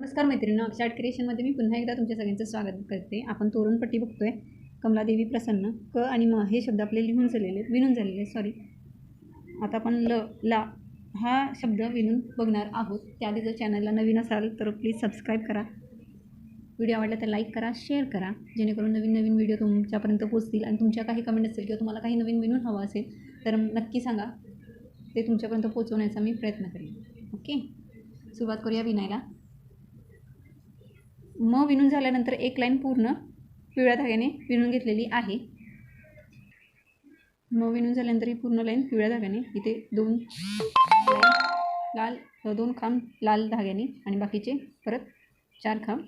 नमस्कार मैत्रिणी अक्षाट क्रिएशनमध्ये मी पुन्हा एकदा तुमच्या सगळ्यांचं स्वागत करते. आपण तोरणपट्टी बघतोय कमलादेवी प्रसन्न क आणि म हे शब्द आपले लिहून झालेले विणून झालेले आहेत सॉरी आता आपण ल ला हा शब्द विणून बघणार आहोत. त्याआधी जर चॅनलला नवीन असाल तर प्लीज सबस्क्राईब करा. व्हिडिओ आवडला तर लाईक करा शेअर करा. जेणेकरून नवीन नवीन व्हिडिओ तुमच्यापर्यंत पोचतील आणि तुमच्या काही कमेंट असेल किंवा तुम्हाला काही नवीन विणून हवं असेल तर नक्की सांगा. ते तुमच्यापर्यंत पोचवण्याचा मी प्रयत्न करेन. ओके सुरुवात करूया विणायला. म विणून झाल्यानंतर एक लाईन पूर्ण पिवळ्या धाग्याने विणून घेतलेली आहे. म विणून झाल्यानंतर ही पूर्ण लाईन पिवळ्या धाग्याने इथे दोन लाल दोन खांब लाल धाग्याने आणि बाकीचे परत चार खांब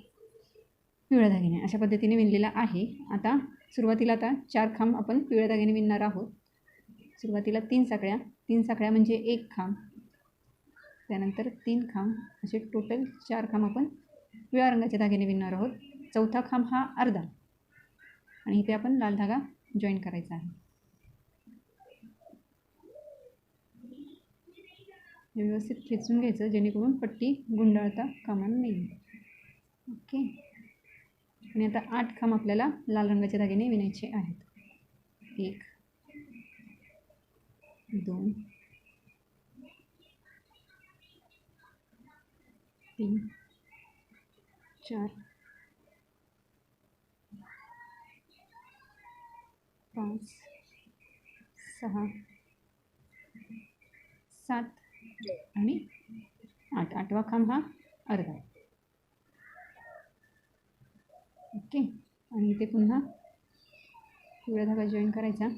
पिवळ्या धाग्याने. अशा पद्धतीने विणलेला आहे. आता सुरुवातीला आता चार खांब आपण पिवळ्या धाग्याने विणणार आहोत. सुरुवातीला तीन साखळ्या तीन साखळ्या म्हणजे एक खांब. त्यानंतर तीन खांब असे टोटल चार खांब आपण पिवळ्या रंगाच्या धाग्याने विणणार आहोत. चौथा खांब हा अर्धा. आणि इथे आपण लाल धागा जॉईन करायचा आहे. हे व्यवस्थित खेचून घ्यायचं जेणेकरून पट्टी गुंडाळता कामा नाही ओके. आणि आता आठ खांब आपल्याला लाल रंगाच्या धाग्याने विणायचे आहेत. एक दोन तीन चार पाच सहा सात आणि आठ. आठवा खांब हा अर्धा. ओके. आणि इथे पुन्हा पिवळ्या धागा जॉईन करायचा.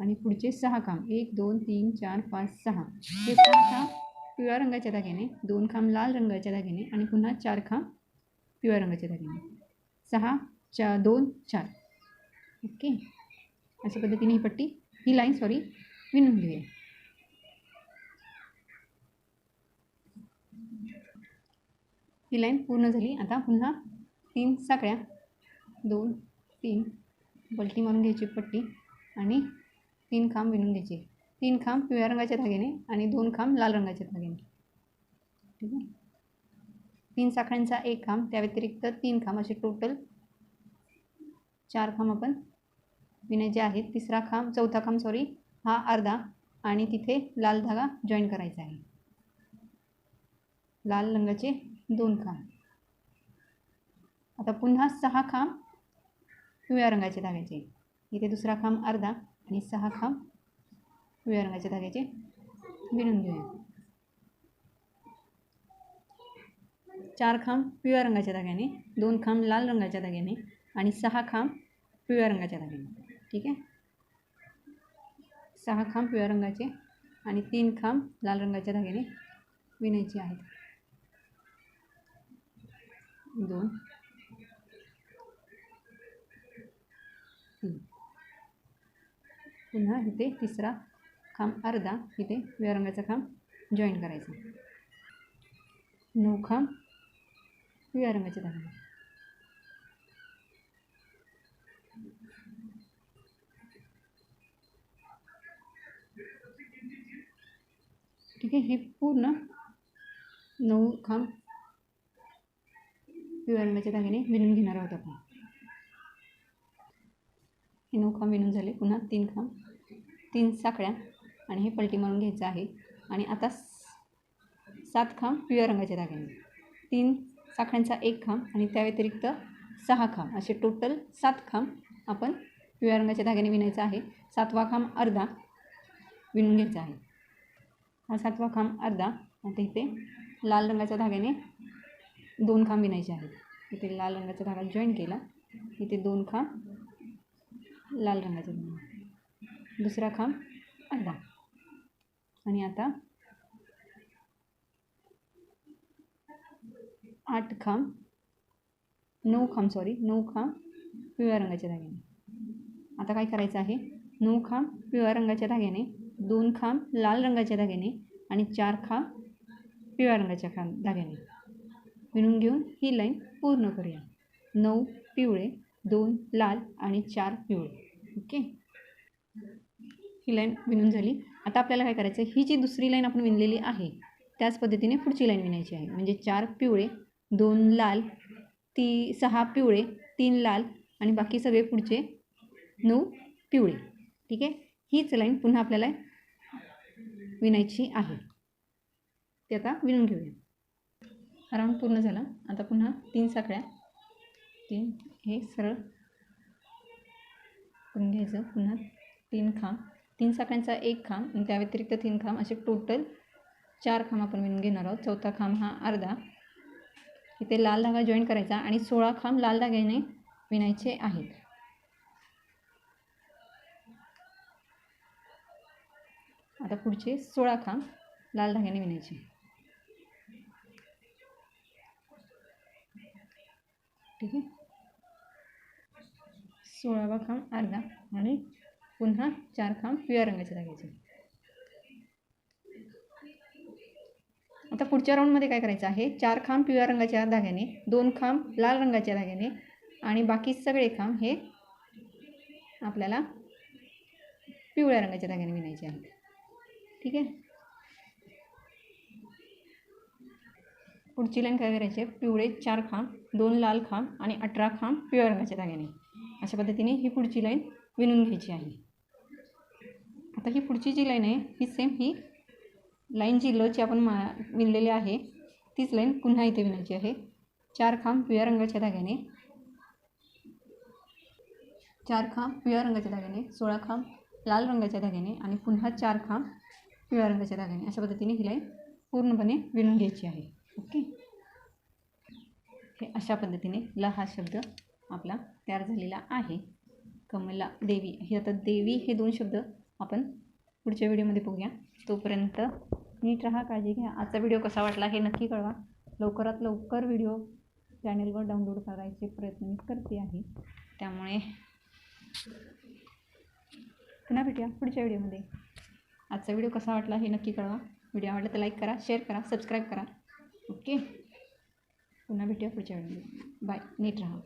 आणि पुढचे सहा खांब. एक दोन तीन चार पाच सहा. हे सहा खांब पिवळ्या रंगाच्या धाग्याने दोन खांब लाल रंगाच्या धाग्याने आणि पुन्हा चार खांब पिवळ्या रंगाच्या दागिने. सहा चा दोन चार. ओके. अशा पद्धतीने ही पट्टी ही लाईन सॉरी विणून घेऊया. ही लाईन पूर्ण झाली. आता पुन्हा तीन साखळ्या. दोन तीन. पलटी मारून घ्यायची पट्टी आणि तीन खांब विणून घ्यायचे. तीन खांब पिवळ्या रंगाच्या धाग्याने आणि दोन खांब लाल रंगाच्या धाग्याने ठीक आहे? तीन साखळ्यांचा एक खांब त्या व्यतिरिक्त तीन खांब असे टोटल चार खांब आपण विणायचे आहेत तिसरा खांब चौथा खांब सॉरी हा अर्धा आणि तिथे लाल धागा जॉईन करायचा आहे. लाल रंगाचे दोन खांब. आता पुन्हा सहा खांब पिवळ्या रंगाचे धाग्याचे. इथे दुसरा खांब अर्धा आणि सहा खांब पिवळ्या रंगाच्या धाग्याचे. विणून घेऊया. चार खांब पिवळ्या रंगाच्या धाग्याने दोन खांब लाल रंगाच्या धाग्याने आणि सहा खांब पिवळ्या रंगाच्या धाग्याने. ठीक आहे? सहा खांब पिवळ्या रंगाचे आणि तीन खांब लाल रंगाच्या धाग्याने विणायचे आहेत. दोन. तीन. पुन्हा इथे तिसरा खांब अर्धा इथे पिवळ्या रंगाचा खांब जॉईन करायचा. नऊ खांब पिवळ्या रंगाच्या धाग्याने ठीक आहे हे पूर्ण नऊ खांब पिवळ्या रंगाच्या धाग्याने विणून घेणार आहोत आपण हे नऊ खांब विणून झाले पुन्हा तीन खांब तीन साखळ्या आणि हे पलटी मारून घ्यायचं आहे आणि आता सात खांब पिवळ्या रंगाच्या धाग्याने तीन साखळ्यांचा एक खांब आणि त्या व्यतिरिक्त सहा खांब. असे टोटल सात खांब आपण पिवळ्या रंगाच्या धाग्याने विणायचा आहे. सातवा खांब अर्धा विणून घ्यायचा आहे. हा सातवा खांब अर्धा आता इथे लाल रंगाच्या धाग्याने दोन खांब विणायचे आहेत. इथे लाल रंगाचा धागा जॉईन केला. इथे दोन खांब लाल रंगाचा दुसरा खांब अर्धा. आणि आता आठ खांब नऊ खांब सॉरी नऊ खांब पिवळ्या रंगाच्या धाग्याने आता काय करायचं आहे? नऊ खांब पिवळ्या रंगाच्या धाग्याने दोन खांब लाल रंगाच्या धाग्याने आणि चार खांब पिवळ्या रंगाच्या खांब धाग्याने विणून घेऊन ही लाईन पूर्ण करूया. नऊ पिवळे दोन लाल आणि चार पिवळे. ओके? ही लाईन विणून झाली. आता आपल्याला काय करायचं आहे ही जी दुसरी लाईन आपण विणलेली आहे त्याच पद्धतीने पुढची लाईन विणायची आहे. म्हणजे चार पिवळे दोन लाल ती सहा पिवळे तीन लाल आणि बाकी सगळे पुढचे नऊ पिवळे. ठीक आहे? हीच लाईन पुन्हा आपल्याला विणायची आहे. ते आता विणून घेऊया. राऊंड पूर्ण झाला. आता पुन्हा तीन साखळ्या. तीन हे सरळ करून घ्यायचं. पुन्हा तीन खांब. तीन साखळ्यांचा एक खांब आणि त्या व्यतिरिक्त तीन खांब. असे टोटल चार खांब आपण विणून घेणार आहोत. चौथा खांब हा अर्धा. इथे लाल धागा जॉईन करायचा आणि सोळा खांब लाल धाग्याने विणायचे आहेत. आता पुढचे सोळा खांब लाल धाग्याने विणायचे. ठीक आहे? सोळावा खांब अर्धा आणि पुन्हा चार खांब पिवळ्या रंगाचे धाग्याचे आता पुढच्या राऊंडमध्ये काय करायचं आहे? चार खांब पिवळ्या रंगाच्या धाग्याने दोन खांब लाल रंगाच्या धाग्याने आणि बाकी सगळे खांब हे आपल्याला पिवळ्या रंगाच्या धाग्याने विणायचे आहेत. ठीक आहे? पुढची लाईन काय करायची आहे? पिवळे चार खांब दोन लाल खांब आणि अठरा खांब पिवळ्या रंगाच्या धाग्याने. अशा पद्धतीने ही पुढची लाईन विणून घ्यायची आहे. आता ही पुढची जी लाईन आहे ही सेम ही लाईन जी लची आपण मा विणलेली आहे तीच लाईन पुन्हा इथे विणायची आहे. चार खांब पिवळ्या रंगाच्या धाग्याने. चार खांब पिवळ्या रंगाच्या धाग्याने सोळा खांब लाल रंगाच्या धाग्याने आणि पुन्हा चार खांब पिवळ्या रंगाच्या धाग्याने. अशा पद्धतीने ही लाईन पूर्णपणे विणून घ्यायची आहे. ओके? हे अशा पद्धतीने ल हा शब्द आपला तयार झालेला आहे. कमला देवी. हे आता देवी हे दोन शब्द आपण पुढच्या व्हिडिओमध्ये बघूया. तोपर्यंत नीट राहा काळजी घ्या. आजचा व्हिडिओ कसा वाटला हे नक्की कळवा. लवकरात लवकर व्हिडिओ चॅनेलवर डाउनलोड करायचे प्रयत्न मी करते आहे. त्यामुळे पुन्हा भेटूया पुढच्या व्हिडिओमध्ये आजचा व्हिडिओ कसा वाटला हे नक्की कळवा. व्हिडिओ आवडला तर लाईक करा शेअर करा सबस्क्राईब करा. ओके पुन्हा भेटूया पुढच्या व्हिडिओमध्ये बाय नीट राहा.